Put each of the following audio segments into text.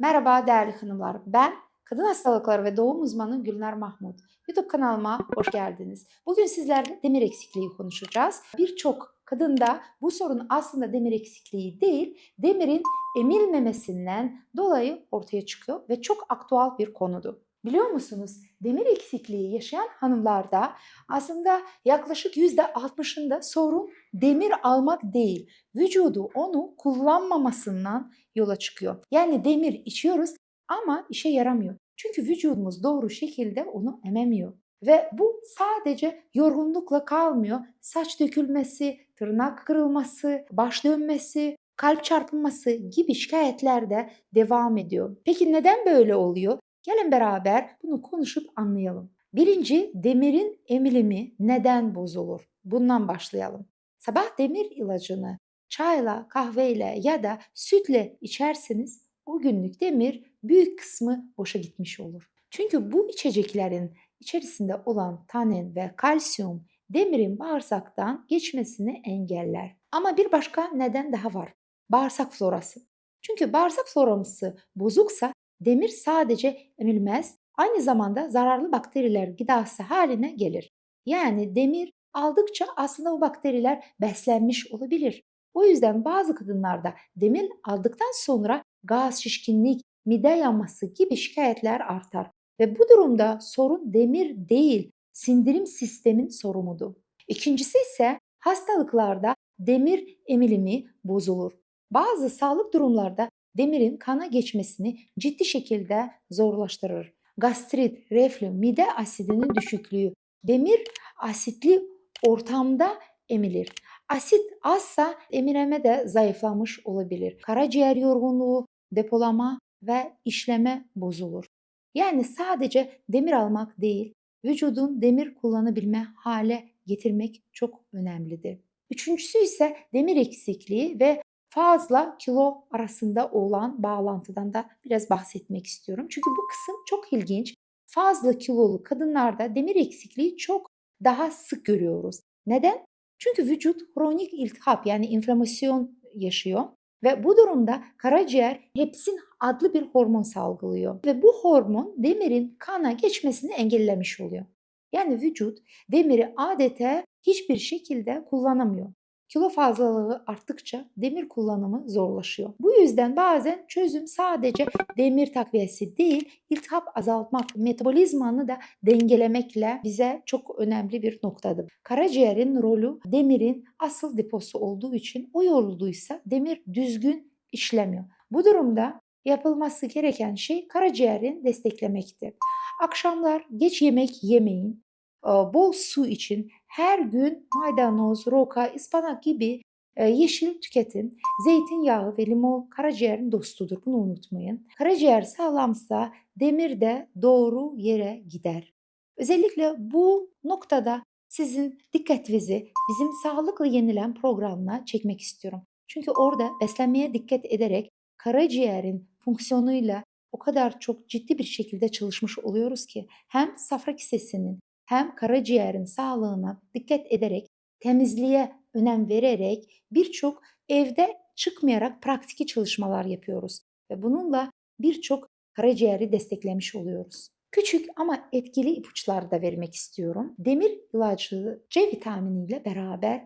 Merhaba değerli hanımlar. Ben kadın hastalıkları ve doğum uzmanı Gülnar Mahmut. YouTube kanalıma hoş geldiniz. Bugün sizlerle demir eksikliği konuşacağız. Birçok kadında bu sorun aslında demir eksikliği değil, demirin emilmemesinden dolayı ortaya çıkıyor ve çok aktual bir konudur. Biliyor musunuz? Demir eksikliği yaşayan hanımlarda aslında yaklaşık %60'ında sorun demir almak değil, vücudu onu kullanmamasından yola çıkıyor. Yani demir içiyoruz ama işe yaramıyor. Çünkü vücudumuz doğru şekilde onu ememiyor. Ve bu sadece yorgunlukla kalmıyor. Saç dökülmesi, tırnak kırılması, baş dönmesi, kalp çarpılması gibi şikayetler de devam ediyor. Peki neden böyle oluyor? Gelin beraber bunu konuşup anlayalım. Birinci demirin emilimi neden bozulur? Bundan başlayalım. Sabah demir ilacını çayla, kahveyle ya da sütle içerseniz o günlük demir büyük kısmı boşa gitmiş olur. Çünkü bu içeceklerin içerisinde olan tanin ve kalsiyum demirin bağırsaktan geçmesini engeller. Ama bir başka neden daha var. Bağırsak florası. Çünkü bağırsak florası bozuksa demir sadece emilmez, aynı zamanda zararlı bakteriler gıdası haline gelir. Yani demir aldıkça aslında o bakteriler beslenmiş olabilir. O yüzden bazı kadınlarda demir aldıktan sonra gaz, şişkinlik, mide yanması gibi şikayetler artar. Ve bu durumda sorun demir değil, sindirim sistemin sorumudur. İkincisi ise hastalıklarda demir emilimi bozulur. Bazı sağlık durumlarda demirin kana geçmesini ciddi şekilde zorlaştırır. Gastrit, reflü, mide asidinin düşüklüğü, demir asitli ortamda emilir. Asit azsa emireme de zayıflamış olabilir. Karaciğer yorgunluğu, depolama ve işleme bozulur. Yani sadece demir almak değil, vücudun demir kullanabilme hale getirmek çok önemlidir. Üçüncüsü ise demir eksikliği ve fazla kilo arasında olan bağlantıdan da biraz bahsetmek istiyorum. Çünkü bu kısım çok ilginç. Fazla kilolu kadınlarda demir eksikliği çok daha sık görüyoruz. Neden? Çünkü vücut kronik iltihap yani inflamasyon yaşıyor ve bu durumda karaciğer hepsin adlı bir hormon salgılıyor ve bu hormon demirin kana geçmesini engellemiş oluyor. Yani vücut demiri adeta hiçbir şekilde kullanamıyor. Kilo fazlalığı arttıkça demir kullanımı zorlaşıyor. Bu yüzden bazen çözüm sadece demir takviyesi değil, iltihap azaltmak, metabolizmanı da dengelemekle bize çok önemli bir noktadır. Karaciğerin rolü demirin asıl deposu olduğu için o yorulduysa demir düzgün işlemiyor. Bu durumda yapılması gereken şey karaciğerin desteklemektir. Akşamlar geç yemek yemeyin, bol su için her gün maydanoz, roka, ıspanak gibi yeşil tüketin. Zeytinyağı ve limon karaciğerin dostudur. Bunu unutmayın. Karaciğer sağlamsa demir de doğru yere gider. Özellikle bu noktada sizin dikkatinizi bizim sağlıklı yenilen programına çekmek istiyorum. Çünkü orada beslenmeye dikkat ederek karaciğerin fonksiyonuyla o kadar çok ciddi bir şekilde çalışmış oluyoruz ki hem safra kisesinin hem karaciğerin sağlığına dikkat ederek, temizliğe önem vererek birçok evde çıkmayarak praktiki çalışmalar yapıyoruz ve bununla birçok karaciğeri desteklemiş oluyoruz. Küçük ama etkili ipuçları da vermek istiyorum. Demir ilacı C vitaminiyle beraber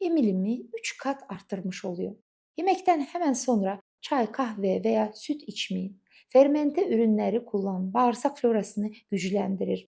emilimi 3 kat arttırmış oluyor. Yemekten hemen sonra çay, kahve veya süt içmeyin. Fermente ürünleri kullan, bağırsak florasını güçlendirir.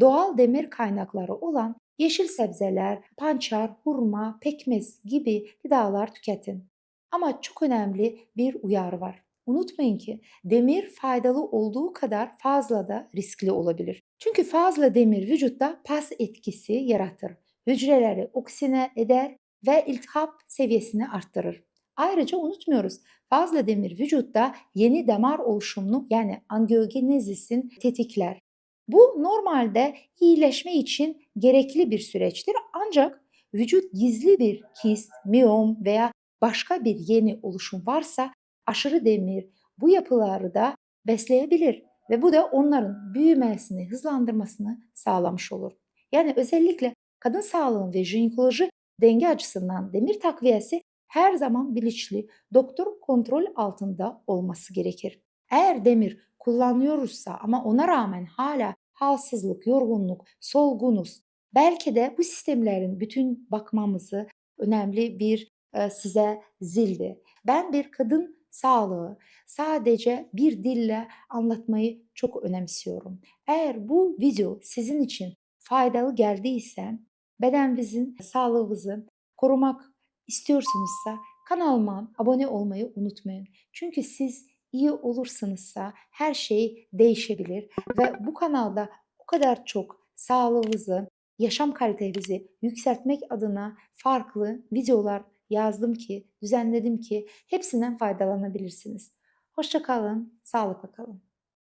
Doğal demir kaynakları olan yeşil sebzeler, pançar, hurma, pekmez gibi gıdalar tüketin. Ama çok önemli bir uyarı var. Unutmayın ki demir faydalı olduğu kadar fazla da riskli olabilir. Çünkü fazla demir vücutta pas etkisi yaratır. Hücreleri oksine eder ve iltihap seviyesini arttırır. Ayrıca unutmuyoruz fazla demir vücutta yeni damar oluşumunu yani angiogenezisin tetikler. Bu normalde iyileşme için gerekli bir süreçtir ancak vücut gizli bir kist, miyom veya başka bir yeni oluşum varsa aşırı demir bu yapıları da besleyebilir ve bu da onların büyümesini, hızlandırmasını sağlamış olur. Yani özellikle kadın sağlığı ve jinekoloji denge açısından demir takviyesi her zaman bilinçli, doktor kontrol altında olması gerekir. Eğer demir kullanıyoruzsa ama ona rağmen hala halsizlik, yorgunluk, solgunuz. Belki de bu sistemlerin bütün bakmamızı önemli bir e, size zildi. Ben bir kadın sağlığı sadece bir dille anlatmayı çok önemsiyorum. Eğer bu video sizin için faydalı geldiyse bedeninizin sağlığınızı korumak istiyorsanızsa kanalıma abone olmayı unutmayın. Çünkü siz iyi olursanızsa her şey değişebilir ve bu kanalda o kadar çok sağlığınızı, yaşam kalitenizi yükseltmek adına farklı videolar yazdım ki, düzenledim ki hepsinden faydalanabilirsiniz. Hoşça kalın, sağlıkla kalın.